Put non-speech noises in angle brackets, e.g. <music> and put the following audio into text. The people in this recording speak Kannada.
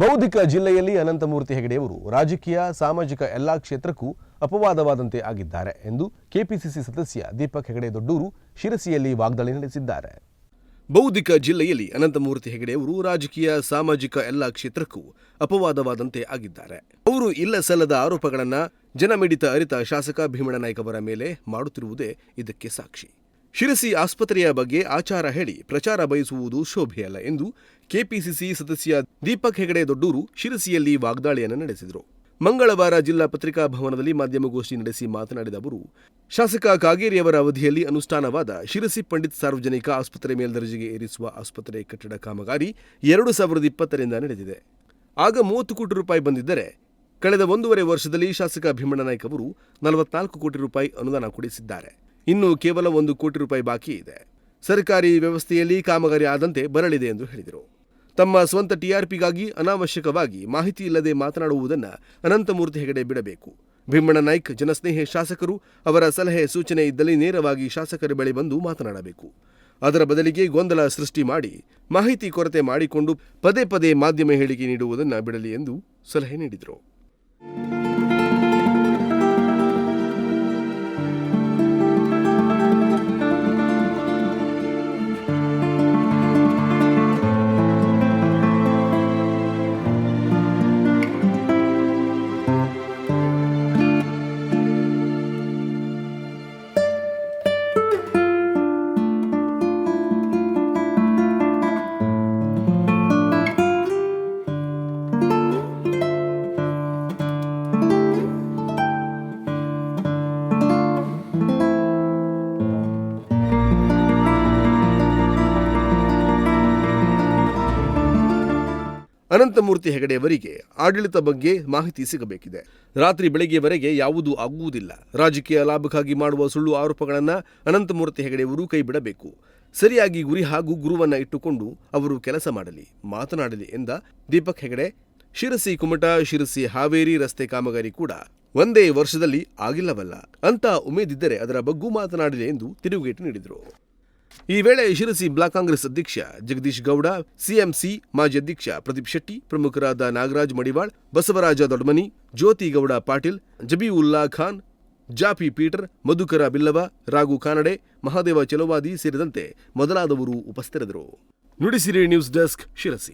ಬೌದ್ಧಿಕ ಜಿಲ್ಲೆಯಲ್ಲಿ ಅನಂತಮೂರ್ತಿ ಹೆಗಡೆಯವರು ರಾಜಕೀಯ, ಸಾಮಾಜಿಕ ಎಲ್ಲಾ ಕ್ಷೇತ್ರಕ್ಕೂ ಅಪವಾದವಾದಂತೆ ಆಗಿದ್ದಾರೆ ಎಂದು ಕೆಪಿಸಿಸಿ ಸದಸ್ಯ ದೀಪಕ್ ಹೆಗಡೆ ದೊಡ್ಡೂರು ಶಿರಸಿಯಲ್ಲಿ ವಾಗ್ದಾಳಿ ನಡೆಸಿದ್ದಾರೆ. ಬೌದ್ಧಿಕ ಜಿಲ್ಲೆಯಲ್ಲಿ ಅನಂತಮೂರ್ತಿ ಹೆಗಡೆಯವರು ರಾಜಕೀಯ, ಸಾಮಾಜಿಕ ಎಲ್ಲಾ ಕ್ಷೇತ್ರಕ್ಕೂ ಅಪವಾದವಾದಂತೆ ಆಗಿದ್ದಾರೆ. ಅವರು ಇಲ್ಲ ಸಲ್ಲದ ಆರೋಪಗಳನ್ನು ಜನಮಿಡಿತ ಅರಿತ ಶಾಸಕ ಭೀಮಣ್ಣ ನಾಯ್ಕ ಅವರ ಮೇಲೆ ಮಾಡುತ್ತಿರುವುದೇ ಇದಕ್ಕೆ ಸಾಕ್ಷಿ. ಶಿರಸಿ ಆಸ್ಪತ್ರೆಯ ಬಗ್ಗೆ ಆಚಾರ ಹೇಳಿ ಪ್ರಚಾರ ಬಯಸುವುದು ಶೋಭೆಯಲ್ಲ ಎಂದು ಕೆಪಿಸಿಸಿ ಸದಸ್ಯ ದೀಪಕ್ ಹೆಗಡೆ ದೊಡ್ಡೂರು ಶಿರಸಿಯಲ್ಲಿ ವಾಗ್ದಾಳಿಯನ್ನು ನಡೆಸಿದರು. ಮಂಗಳವಾರ ಜಿಲ್ಲಾ ಪತ್ರಿಕಾ ಭವನದಲ್ಲಿ ಮಾಧ್ಯಮಗೋಷ್ಠಿ ನಡೆಸಿ ಮಾತನಾಡಿದ ಅವರು, ಶಾಸಕ ಕಾಗೇರಿಯವರ ಅವಧಿಯಲ್ಲಿ ಅನುಷ್ಠಾನವಾದ ಶಿರಸಿ ಪಂಡಿತ್ ಸಾರ್ವಜನಿಕ ಆಸ್ಪತ್ರೆ ಮೇಲ್ದರ್ಜೆಗೆ ಏರಿಸುವ ಆಸ್ಪತ್ರೆ ಕಟ್ಟಡ ಕಾಮಗಾರಿ ಎರಡು ಸಾವಿರದ ಇಪ್ಪತ್ತರಿಂದ ನಡೆದಿದೆ. ಆಗ ಮೂವತ್ತು ಕೋಟಿ ರೂಪಾಯಿ ಬಂದಿದ್ದರೆ ಕಳೆದ ಒಂದೂವರೆ ವರ್ಷದಲ್ಲಿ ಶಾಸಕ ಭೀಮಣ್ಣ ನಾಯ್ಕ ಅವರು ನಲವತ್ನಾಲ್ಕು ಕೋಟಿ ರೂಪಾಯಿ ಅನುದಾನ ಕೊಡಿಸಿದ್ದಾರೆ. ಇನ್ನು ಕೇವಲ ಒಂದು ಕೋಟಿ ರೂಪಾಯಿ ಬಾಕಿ ಇದೆ. ಸರ್ಕಾರಿ ವ್ಯವಸ್ಥೆಯಲ್ಲಿ ಕಾಮಗಾರಿ ಆದಂತೆ ಬರಲಿದೆ ಎಂದು ಹೇಳಿದರು. ತಮ್ಮ ಸ್ವಂತ ಟಿಆರ್ಪಿಗಾಗಿ ಅನಾವಶ್ಯಕವಾಗಿ ಮಾಹಿತಿ ಇಲ್ಲದೆ ಮಾತನಾಡುವುದನ್ನು ಅನಂತಮೂರ್ತಿ ಹೆಗಡೆ ಬಿಡಬೇಕು. ಭೀಮಣ್ಣ ನಾಯ್ಕ್ ಜನಸ್ನೇಹಿ ಶಾಸಕರು ಅವರ ಸಲಹೆ ಸೂಚನೆ ಇದ್ದಲ್ಲಿ ನೇರವಾಗಿ ಶಾಸಕರ ಬಳಿ ಬಂದು ಮಾತನಾಡಬೇಕು. ಅದರ ಬದಲಿಗೆ ಗೊಂದಲ ಸೃಷ್ಟಿ ಮಾಡಿ, ಮಾಹಿತಿ ಕೊರತೆ ಮಾಡಿಕೊಂಡು ಪದೇ ಪದೇ ಮಾಧ್ಯಮ ಹೇಳಿಕೆ ನೀಡುವುದನ್ನು ಬಿಡಲಿ ಎಂದು ಸಲಹೆ ನೀಡಿದರು. thank <laughs> you ಅನಂತಮೂರ್ತಿ ಹೆಗಡೆಯವರಿಗೆ ಆಡಳಿತ ಬಗ್ಗೆ ಮಾಹಿತಿ ಸಿಗಬೇಕಿದೆ. ರಾತ್ರಿ ಬೆಳಗ್ಗೆವರೆಗೆ ಯಾವುದೂ ಆಗುವುದಿಲ್ಲ. ರಾಜಕೀಯ ಲಾಭಕ್ಕಾಗಿ ಮಾಡುವ ಸುಳ್ಳು ಆರೋಪಗಳನ್ನು ಅನಂತಮೂರ್ತಿ ಹೆಗಡೆಯವರು ಕೈಬಿಡಬೇಕು. ಸರಿಯಾಗಿ ಗುರಿ ಹಾಗೂ ಗುರುವನ್ನ ಇಟ್ಟುಕೊಂಡು ಅವರು ಕೆಲಸ ಮಾಡಲಿ, ಮಾತನಾಡಲಿ ಎಂದ ದೀಪಕ್ ಹೆಗಡೆ. ಶಿರಸಿ ಕುಮಟ, ಶಿರಸಿ ಹಾವೇರಿ ರಸ್ತೆ ಕಾಮಗಾರಿ ಕೂಡ ಒಂದೇ ವರ್ಷದಲ್ಲಿ ಆಗಿಲ್ಲವಲ್ಲ. ಅಂತ ಉಮೇದಿದ್ದರೆ ಅದರ ಬಗ್ಗೂ ಮಾತನಾಡಿದೆ ಎಂದು ತಿರುಗೇಟು ನೀಡಿದರು. ಈ ವೇಳೆ ಶಿರಸಿ ಬ್ಲಾಕ್ ಕಾಂಗ್ರೆಸ್ ಅಧ್ಯಕ್ಷ ಜಗದೀಶ್ ಗೌಡ, ಸಿಎಂಸಿ ಮಾಜಿ ಅಧ್ಯಕ್ಷ ಪ್ರದೀಪ್ ಶೆಟ್ಟಿ, ಪ್ರಮುಖರಾದ ನಾಗರಾಜ್ ಮಡಿವಾಳ್, ಬಸವರಾಜ ದೊಡ್ಮನಿ, ಜ್ಯೋತಿ ಗೌಡ ಪಾಟೀಲ್, ಜಬೀವುಲ್ಲಾ ಖಾನ್, ಜಾಪಿ ಪೀಟರ್, ಮಧುಕರ ಬಿಲ್ಲವ, ರಾಘು ಕಾನಡೆ, ಮಹಾದೇವ ಚಲವಾದಿ ಸೇರಿದಂತೆ ಮೊದಲಾದವರು ಉಪಸ್ಥಿತರಿದ್ದರು. Nudisiri news desk Sirsi.